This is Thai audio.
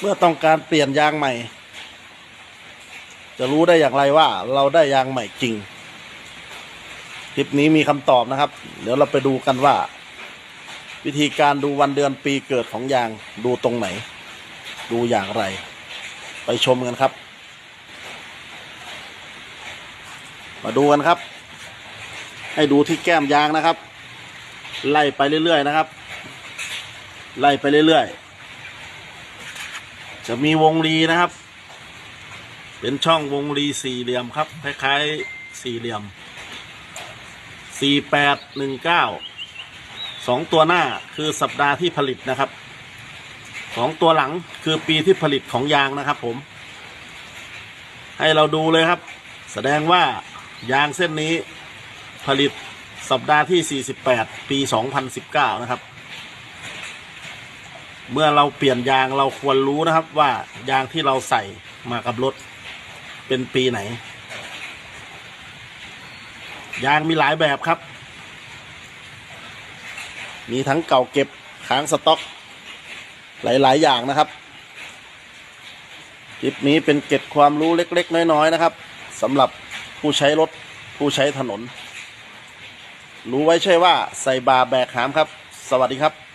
เมื่อต้องการเปลี่ยนยางใหม่ จะรู้ได้อย่างไรว่า เราได้ยางใหม่จริง คลิปนี้มีคำตอบนะครับ เดี๋ยวเราไปดูกันว่า วิธีการดูวันเดือนปีเกิดของยางดูตรงไหน ดูอย่างไร ไปชมกันครับ มาดูกันครับ ให้ดูที่แก้มยางนะครับ ไล่ไปเรื่อยๆนะครับ ไล่ไปเรื่อยๆ จะมีวงรีนะครับ เป็นช่องวงรีสี่เหลี่ยมครับ คล้ายๆสี่เหลี่ยมสี่แปดหนึ่งเก้าสองตัวหน้าคือสัปดาห์ที่ผลิตนะครับสองตัวหลังคือปีที่ผลิตของยางนะครับผม ให้เราดูเลยครับ แสดงว่ายางเส้นนี้ผลิตสัปดาห์ที่ 48 ปี 2019 นะครับ เมื่อเราเปลี่ยนยางเราควรรู้นะครับว่ายางที่เราใส่มากับรถ เป็นปีไหน ยางมีหลายแบบครับ มีทั้งเก่าเก็บค้างสต็อก หลาย ๆ อย่างนะครับคลิปนี้เป็นเกร็ดความรู้เล็ก ๆ น้อย ๆ นะครับสำหรับผู้ใช้รถผู้ใช้ถนน รู้ไว้ใช่ว่าใส่บาแบกหามครับ สวัสดีครับ